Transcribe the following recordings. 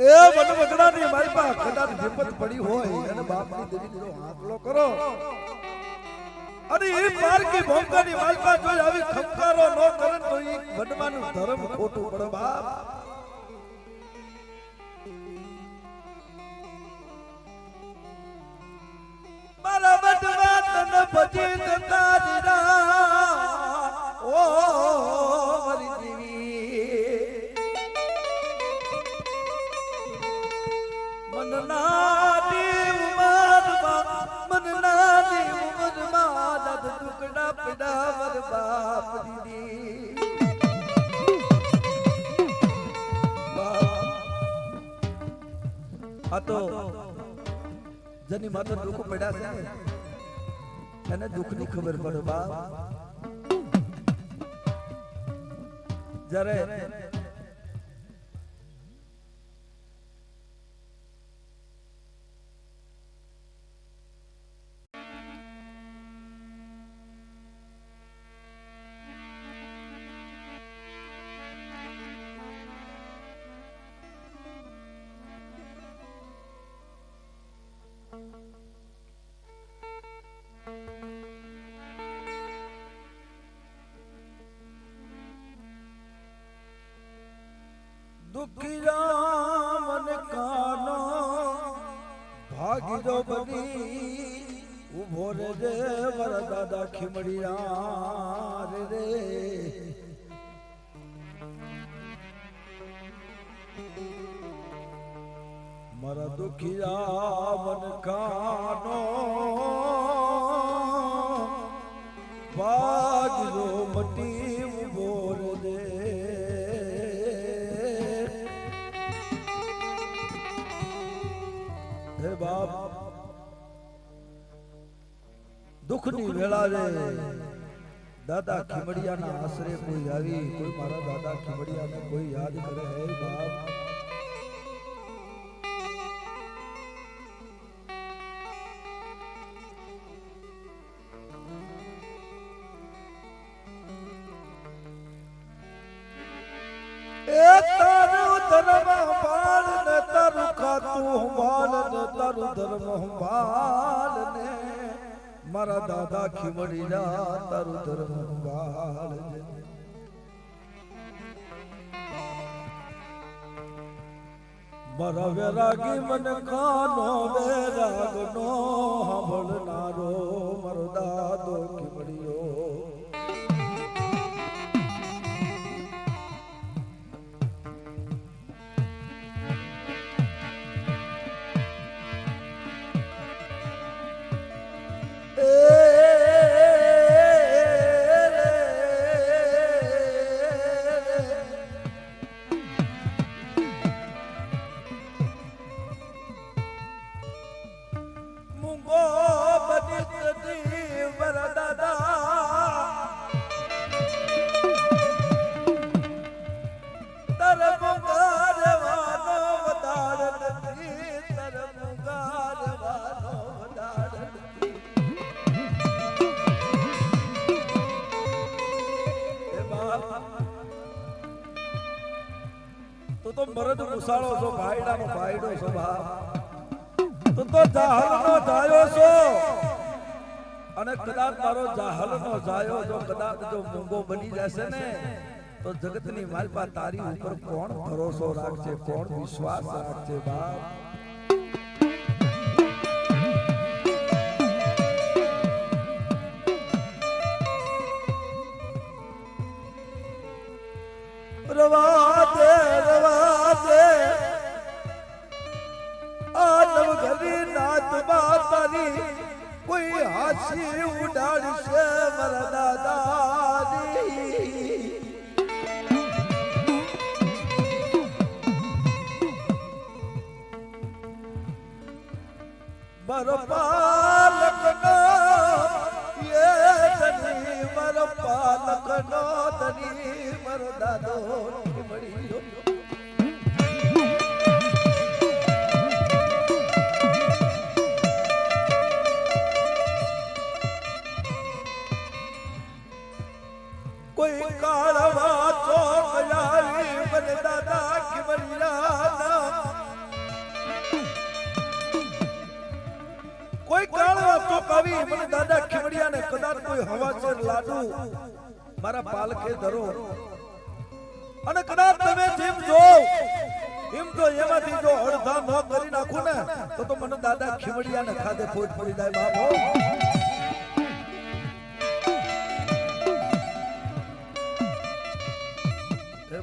એ વનવગડાની મારી પાસે કદાચ વિપત પડી હોય અને બાપની દેવીનો આંકલો કરો. અને એ પારકી ભોંકાની માલકા જોઈ આવી ખમકારો ન કરે તો એ વનમાનું ધર્મ ખોટું પડે, બાપ. મારા ભજી દેતા દીરા ઓ જેની માથે દુઃખ પડ્યા છે એને એને દુઃખની ખબર પડે બાપ. જ્યારે દુઃખી રામ કાનો ભાગી જો બની ઊભો રે રે વર દાદા ખીમડી રે રે. મારા દુઃખી રામ કાનો દુઃખની વેળા રે દાદા ખીમડિયાના આશરે કોઈ આવી કોઈ મારા દાદા ખીમડિયાને કોઈ યાદ કરે હે બાપ એ તારું ધર્મ સંભાળ ને તારું ખાતું સંભાળ ને મારા દાદા ખીમડી જા તારું ધર્મ ગાળ. મારા વેરાગી મને કાનો વેરાગ નો સાંભળનારો મારો દાદો ખીમડીયો મરદ ઘુસાળો છો, ભાઈડાનો ભાઈડો છો બાપ તું તો જાહલનો જાયો છો. અને કદાચ તારો જાહલનો જાયો જો, કદાચ જો મૂંગો બની જશે ને, તો જગતની માલપા તારી ઉપર કોણ ભરોસો રાખશે, કોણ વિશ્વાસ રાખશે બાપ? મારો પાલકનો એ ધની મારો પાલકનો ધની મારો દાદો મળ્યો કોઈ કાળવા ચોક લાવી કોઈ હવાચર લાડુ. મારા પાલખે ધરો. અને કદાચ તમે જેમ જો એમ તો એમાંથી જો અડધા ન કરી નાખું ને તો તો મને દાદા ખીમડિયા ને ખાધે ફોટ પડી જાય બાબો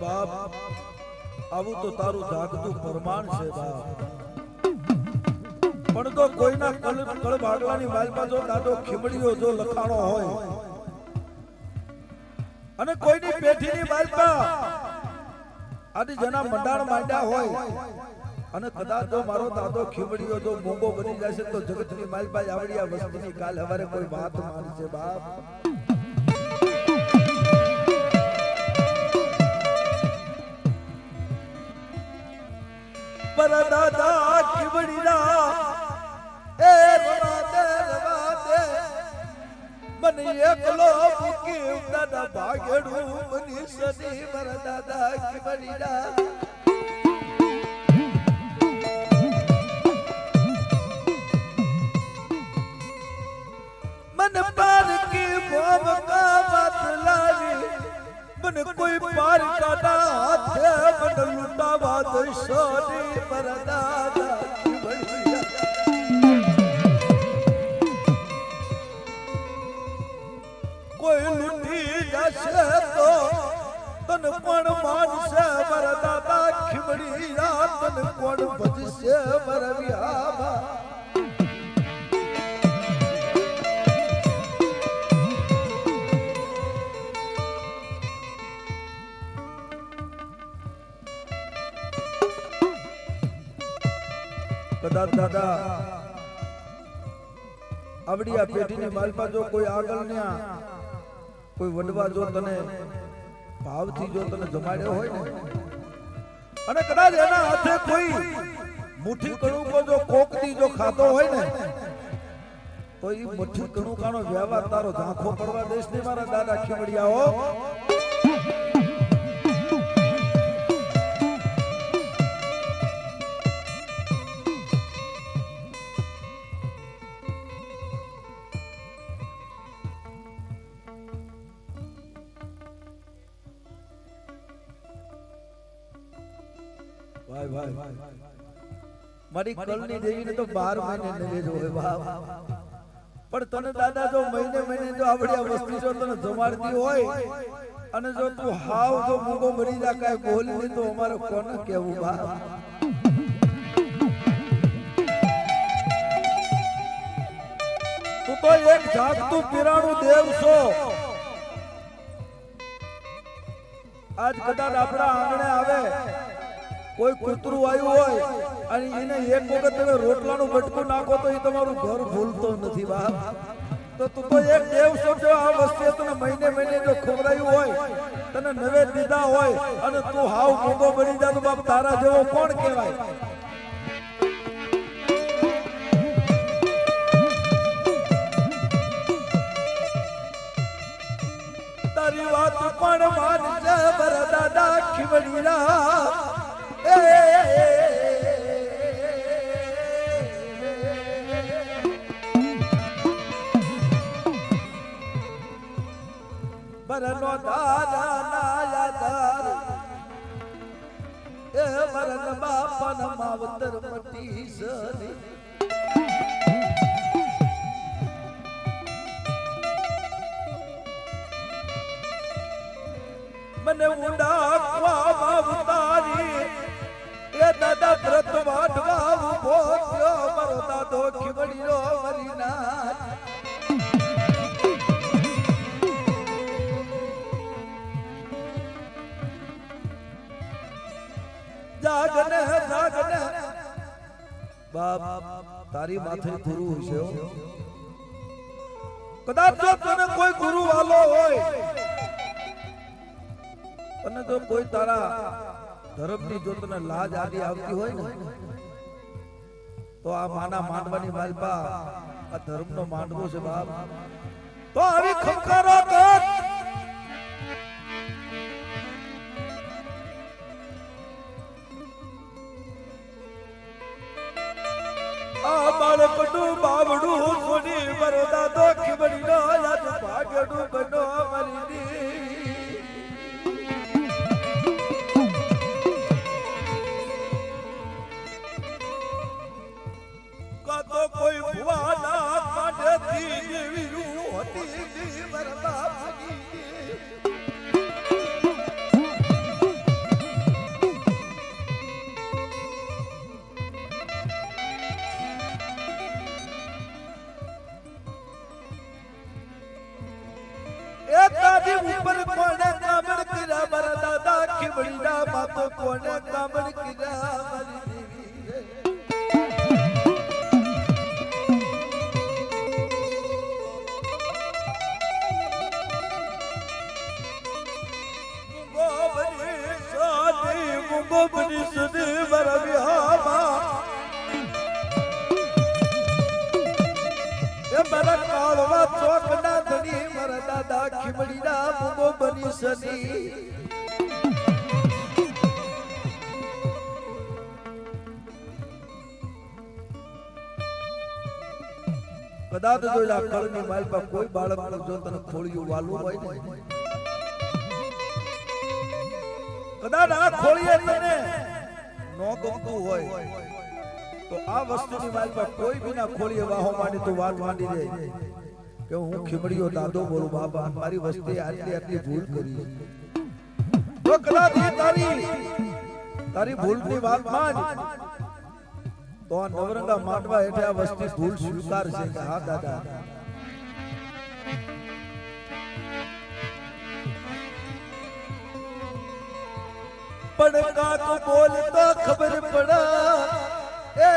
બાપ આવું તો તારું જાગતું પ્રમાણ છે બાપ. પણ તો કોઈના કલ કળ ભાગવાની માલમાં જો દાદો ખીમડીઓ જો લખાણો હોય. અને કોઈની પેઠીની માલમાં આદિ જના મંડાણ માંડ્યા હોય. અને કદાચ જો મારો દાદો ખીમડીઓ જો મોંઘો બની જશે તો જગતની માલપાઈ આવડી આ વસ્તીની કાલ હવારે કોઈ વાત માનશે બાપ. પર દાદા ખીમડીના એ રમાતે રમાતે મને એકલો ભાગેડું મની સદી મારા દાદા કિબડીડા મન પાર કી વાત લાવી, મને કોઈ પાર કાટા હાથે મને લૂંટાવા દઈશો ની મારા કોઈ લૂંટી જશે તો તન પણ માનશે, મારા દાદા ખીમડી તન કોણ ભજશે, મર વિહાબા કદાચ દાદા આવડી આ પેઢીની માલપા જો કોઈ આગળ ને આ કોઈ વડવા જો તને ભાવથી જો તને જમાડ્યો હોય ને, અને કદાચ એના હાથે કોઈ મુઠ્ઠી કણુકો જો કોકતી જો ખાતો હોય ને, તો એ મુઠ્ઠી કણુકાનો વ્યવહાર તારો ઝાંખો પડવા દેશ ને મારા દાદા ખીમડિયા ભાઈ ભાઈ મારી કલની દેવીને તો બાર મહિને લેજો હોય વાહ પણ તને દાદા જો મહિને મહિને જો આવડી આ વસ્તુ જો તને જમાડતી હોય અને જો તું હાવ જો મૂકો મરી જા કાય બોલી તો અમારે કોને કેવું બાપ તું તો એક જાગતું પીરાણું દેવ છો. આજ કદાચ આપણા આંગણે આવે. કોઈ કૂતરું આવ્યું હોય અને એને એક વખત તમે રોટલાનું બટકું નાખો તો એ તમારું ઘર ભૂલતો નથી બાપ. તો તું તો એક દેવ સમજો આ વસ્તુ તને મહિને મહિને જો ખવડાયું હોય, તને નવે દીધા હોય અને તું હાવ મોંઘો બની જા તો બાપ, તારા જેવો કોણ કહેવાય? તારી વાત પણ માનજે બર દાદા ખીવડીના એ બરનો દાદા ના યાદાર એ બરન બાપન માવતર જાગને જાગને. બાપ, તારી માથે ગુરુ હશે કદાચ જો તને કોઈ ગુરુ વાલો હોય અને જો કોઈ તારા ધર્મની જો તને લાજ આદિ આવતી હોય ને, તો આ માના માંડવાની મારી આ ધર્મનો માંડવો છે બાપ. તો આવી ખમકારો બાવડું સોની મરદા તો ખીબડી નો યાદ ભાગડું બનો મરી સાદી ગોબરી સદી એ કદાચ જોયેલા કળની માલ પર કોઈ બાળક જો તને ખોળિયું વાલું હોય ને કદાચ આ ખોળીએ તને નો ગમતું હોય. તો આ વસ્તુની માલ પર કોઈ બી ખોળીએ વાહો માંડી તું વાત માંડી દે કે હું ખીમડીયો દાદો બોલું, બાબા, મારી વસ્તી આટલી આટલી ભૂલ કરી. તો કદાચ તારી તારી ભૂલની વાત માન. તો નવરંગા માંડવા હેઠે આ વસ્તી ભૂલ સ્વીકાર છે કે હા, દાદા. બોલ તો ખબર પડા. એ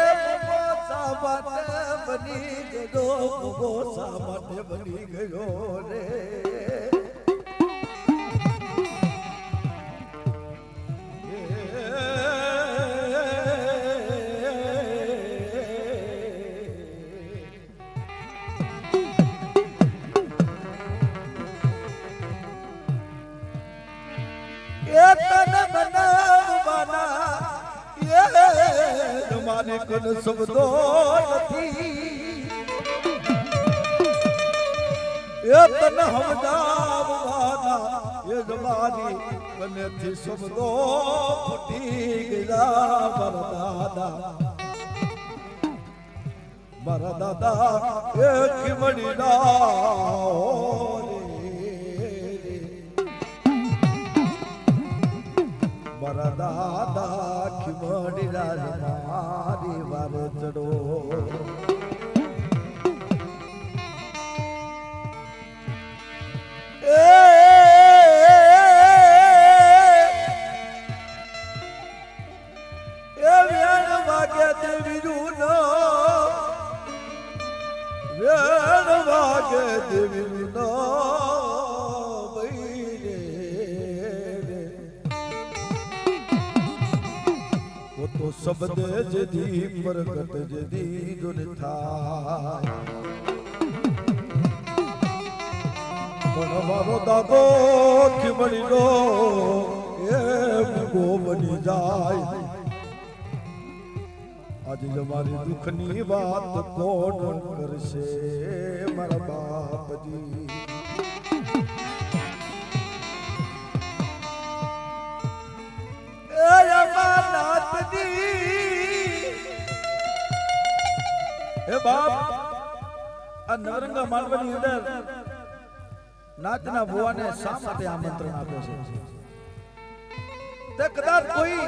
શા માટે બની ગયો શા માટે બની ગયો રે. જમાની કનેથી શબ્દો ફૂટી ગયા મારા દાદા મારા દાદા એ ખીમડી મારા દાદા ખીમડી રાજ મારી વાર ચડો. જદી દુન થાય પણ મારો દાદો ખીમડી નો એ મુગો બની જાય આજે તમારી દુઃખની વાત કોણ કરશે મારા બાપજી અમાનાથજી બાપ, આ નવરંગા માલવાની અંદર નાતના ભુવાને શા માટે આમંત્રણ આપ્યો છે? તે કદાચ કોઈ